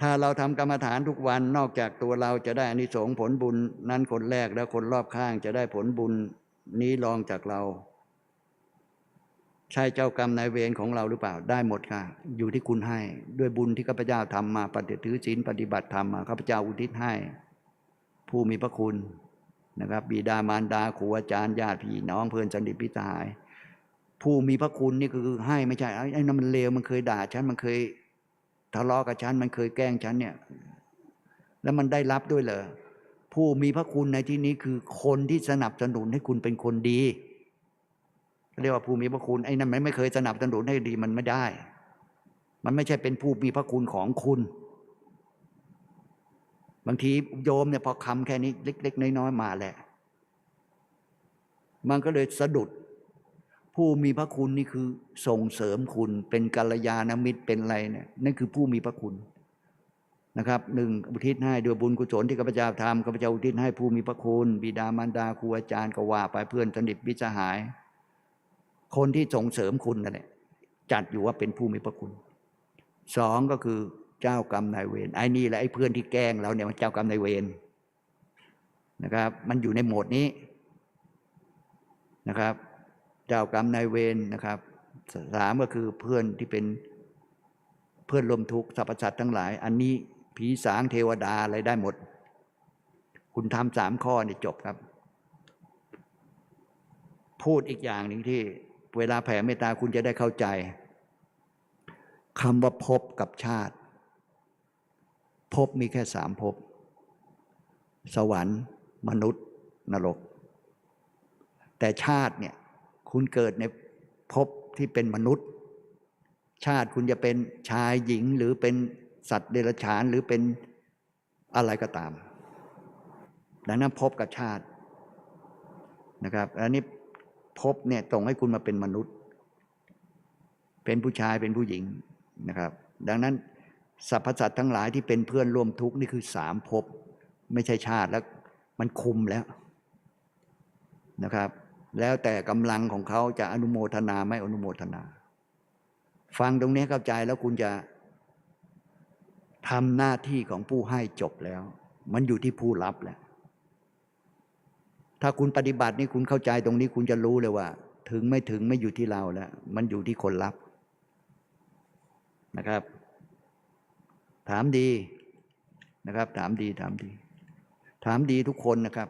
ถ้าเราทำกรรมฐานทุกวันนอกจากตัวเราจะได้อานิสงส์ผลบุญนั้นคนแรกแล้วคนรอบข้างจะได้ผลบุญนี้รองจากเรา ใช่เจ้ากรรมนายเวรของเราหรือเปล่าได้หมดค่ะ อยู่ที่คุณให้ ด้วยบุญที่ข้าพเจ้าทำมาปฏิถือศีลปฏิบัติธรรมมาข้าพเจ้าอุทิศให้ ผู้มีพระคุณนะครับ บิดามารดาครูอาจารย์ญาติพี่น้องเพื่อนสนิทพิตรหาย ผู้มีพระคุณนี่คือให้ไม่ใช่ไอ้นั่นมันเลวมันเคยด่าฉันมันเคย ทะเลาะกับฉันมันเคยแกล้งฉันเนี่ย แล้วมันได้รับด้วยเหรอผู้มีพระคุณในที่นี้คือคนที่สนับสนุนให้คุณเป็นคนดี เรียกว่าผู้มีพระคุณไอ้นั่นมันไม่เคยสนับสนุนให้ดีมันไม่ได้ มันไม่ใช่เป็นผู้มีพระคุณของคุณ บางทีโยมเนี่ยพอคำแค่นี้เล็ก ๆ น้อยๆมาแหละ มันก็เลยสะดุด ผู้มีพระคุณนี่คือส่งเสริมคุณเป็นกัลยาณมิตรเป็นอะไรเนี่ยนั่นคือผู้มีพระคุณนะครับหนึ่งอุทิศให้ด้วยบุญกุศลที่ข้าพเจ้าทำข้าพเจ้าอุทิศให้ผู้มีพระคุณ บิดามารดาครูอาจารย์ก็ว่าไปเพื่อนสนิทมิตรสหาย คนที่ส่งเสริมคุณนั่นแหละจัดอยู่ว่าเป็นผู้มีพระคุณสองก็คือเจ้ากรรมนายเวรไอ้นี่แหละไอ้เพื่อนที่แกล้งเราเนี่ยมันเจ้ากรรมนายเวรนะครับ มันอยู่ในโหมดนี้นะครับ เจ้ากรรมนายเวรนะครับสามก็คือเพื่อนที่เป็นเพื่อนร่วมทุกข์สรรพสัตว์ทั้งหลาย อันนี้ผีสางเทวดาอะไรได้หมด คุณทำสามข้อนี่จบครับ พูดอีกอย่างหนึ่งที่เวลาแผ่เมตตาคุณจะได้เข้าใจคำว่าภพกับชาติภพมีแค่สามภพสวรรค์ มนุษย์ นรก แต่ชาติเนี่ย คุณเกิดในภพที่เป็นมนุษย์ ชาติคุณจะเป็นชายหญิงหรือเป็นสัตว์เดรัจฉานหรือเป็นอะไรก็ตามดังนั้นภพกับชาตินะครับอันนี้ภพเนี่ยตรงให้คุณมาเป็นมนุษย์ เป็นผู้ชายเป็นผู้หญิงนะครับ ดังนั้นสรรพสัตว์ทั้งหลายที่เป็นเพื่อนร่วมทุกข์นี่คือสามภพไม่ใช่ชาติแล้ว มันคุมแล้วนะครับ แล้วแต่กำลังของเขาจะอนุโมทนาไม่อนุโมทนา ฟังตรงนี้เข้าใจแล้วคุณจะทำหน้าที่ของผู้ให้จบแล้ว มันอยู่ที่ผู้รับแหละถ้าคุณปฏิบัตินี่คุณเข้าใจตรงนี้คุณจะรู้เลยว่า ถึงไม่ถึงไม่อยู่ที่เราแล้ว มันอยู่ที่คนรับนะครับ ถามดีนะครับ ถามดีถามดี ถามดีทุกคนนะครับ